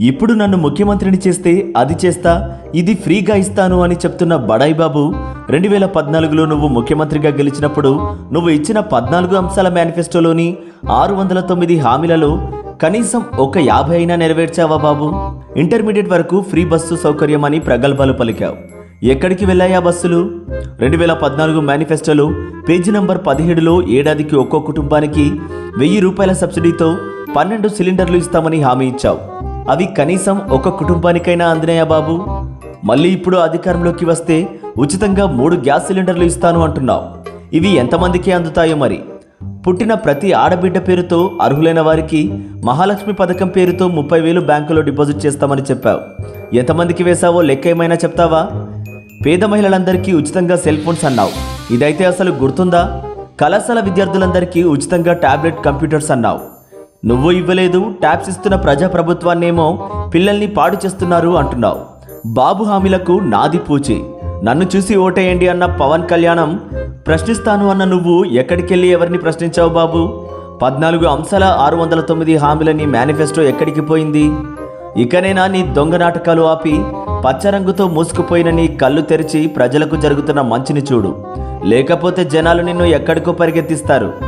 ఇప్పుడు నన్ను ముఖ్యమంత్రిని చేస్తే అది చేస్తా ఇది ఫ్రీగా ఇస్తాను అని చెప్తున్న బడాయి బాబు రెండు వేల పద్నాలుగులో నువ్వు ముఖ్యమంత్రిగా గెలిచినప్పుడు నువ్వు ఇచ్చిన పద్నాలుగు అంశాల మేనిఫెస్టోలోని ఆరు వందల తొమ్మిది హామీలలో కనీసం ఒక యాభై అయినా నెరవేర్చావా బాబు? ఇంటర్మీడియట్ వరకు ఫ్రీ బస్సు సౌకర్యం అని ప్రగల్భాలు పలికావు. ఎక్కడికి వెళ్ళాయా బస్సులు? రెండు వేల పద్నాలుగు మేనిఫెస్టోలో పేజీ నంబర్ పదిహేడులో ఏడాదికి ఒక్కో కుటుంబానికి వెయ్యి రూపాయల సబ్సిడీతో పన్నెండు సిలిండర్లు ఇస్తామని హామీ ఇచ్చావు. అవి కనీసం ఒక కుటుంబానికైనా అందినాయా బాబు? మళ్ళీ ఇప్పుడు అధికారంలోకి వస్తే ఉచితంగా మూడు గ్యాస్ సిలిండర్లు ఇస్తాను అంటున్నావు. ఇవి ఎంతమందికి అందుతాయో మరి? పుట్టిన ప్రతి ఆడబిడ్డ పేరుతో అర్హులైన వారికి మహాలక్ష్మి పథకం పేరుతో ముప్పై వేలు బ్యాంకులో డిపాజిట్ చేస్తామని చెప్పావు. ఎంతమందికి వేశావో లెక్క ఏమైనా చెప్తావా? పేద మహిళలందరికీ ఉచితంగా సెల్ ఫోన్స్ అన్నావు. ఇదైతే అసలు గుర్తుందా? కళాశాల విద్యార్థులందరికీ ఉచితంగా ట్యాబ్లెట్ కంప్యూటర్స్ అన్నావు. నువ్వు ఇవ్వలేదు ట్యాప్స్ ఇస్తున్న ప్రజాప్రభుత్వాన్నేమో పిల్లల్ని పాడు చేస్తున్నారు అంటున్నావు. బాబు హామీలకు నాది పూచి. నన్ను చూసి ఓటేయండి అన్న పవన్ కళ్యాణం ప్రశ్నిస్తాను అన్న నువ్వు ఎక్కడికెళ్ళి ఎవరిని ప్రశ్నించావు బాబు? పద్నాలుగు అంశాల ఆరు వందల తొమ్మిది హామీల నీ మేనిఫెస్టో ఎక్కడికి పోయింది? ఇకనైనా నీ దొంగ నాటకాలు ఆపి పచ్చరంగుతో మూసుకుపోయిన నీ కళ్ళు తెరిచి ప్రజలకు జరుగుతున్న మంచిని చూడు. లేకపోతే జనాలు నిన్ను ఎక్కడికో పరిగెత్తిస్తారు.